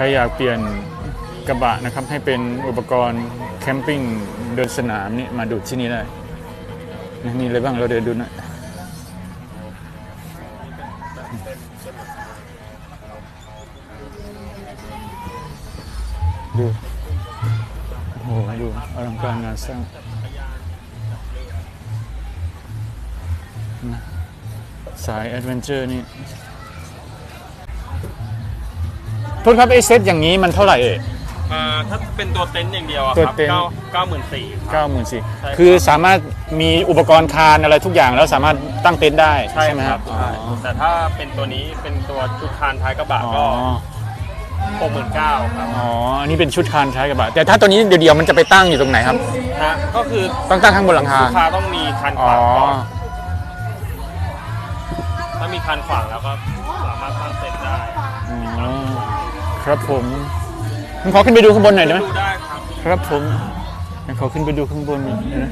รอยากเปลี่ยนกระบะนะครับให้เป็นอุปกรณ์แคมปิ้งเดินสนามนี่มาดูที่นี่ได้นะมีอะไรบ้างเราเดินดูหนะดูโอ้โหดูอลังการงานสร้างนะสายแอดเวนเจอร์นี่ โทษครับไอเซตอย่างนี้มันเท่าไหร่เอ่ย อ่าถ้าเป็นตัวเต็นท์อย่างเดียวอะตัวครับเต็นท์ เก้าเก้าหมื่นสี่ เก้าหมื่นสี่ใช่ครับคือสามารถมีอุปกรณ์คานอะไรทุกอย่างแล้วสามารถตั้งเต็นท์ได้ใช่ใช่ไหมคครัรับบใช่แต่ถ้าเป็นตัวนี้เป็นตัวชุดคานท้ายกระบะอ๋อก็หกหมื่นเก้าครับอ๋ออันนี้เป็นชุดคานใช้กระบะแต่ถ้าตัวนี้เดียวๆมันจะไปตั้งอยู่ตรงไหนครับนะก็คือต้องตั้งข้างบนหลังคา ลูกค้าต้องมีคันขอ๋อ วางก่อน ถ้ามีคันขวางแล้วก็สามารถตั้งเต็นท์ได้อ๋อครับผมผมขอขึ้นไปดูข้างบนหน่อยได้ไหมดูได้ครับครับผมงั้นขอขึ้นไปดูข้างบนหน่อยนะ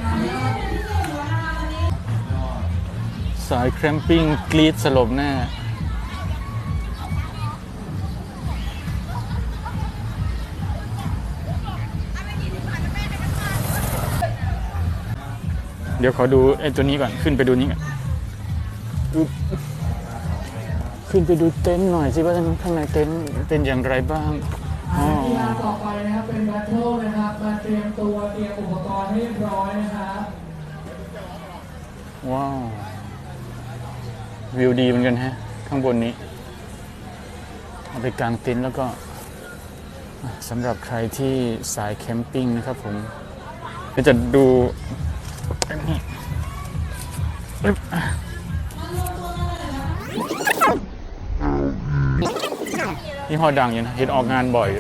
สายแคมปิ้งกรีดสลบแน่เดี๋ยวขอดูไอ้ตัวนี้ก่อน ขึ้นไปดูนี้ก่อนอึ๊บ ขึ้นไปดูเต็นท์หน่อยสิว่าข้างในเต็นท์เป็นอย่างไรบ้างอ๋อกีฬาต่อไปนะครับเป็นแบทเทิลนะครับมาเตรียมตัวเตรียมอุปกรณ์ให้เรียบร้อยนะครับว้าววิวดีเหมือนกันฮะ ข้างบนนี้ เอาไปกางเต็นท์แล้วก็อะสำหรับใครที่สายแคมปิ้งนะครับผมเดี๋ยวจะดูอัน นี่ฮอดังอยู่นะเห็นออกงานบ่อย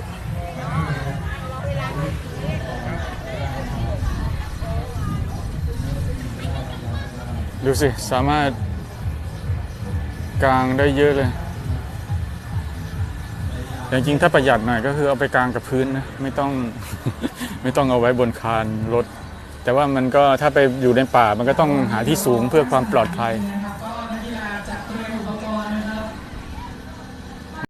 ดูสิ สามารถกางได้เยอะเลยแต่จริงถ้าประหยัดหน่อยก็คือเอาไปกางกับพื้นนะ ไม่ต้องไม่ต้องเอาไว้บนคานรถ แต่ว่ามันก็ถ้าไปอยู่ในป่ามันก็ต้องหาที่สูงเพื่อความปลอดภัย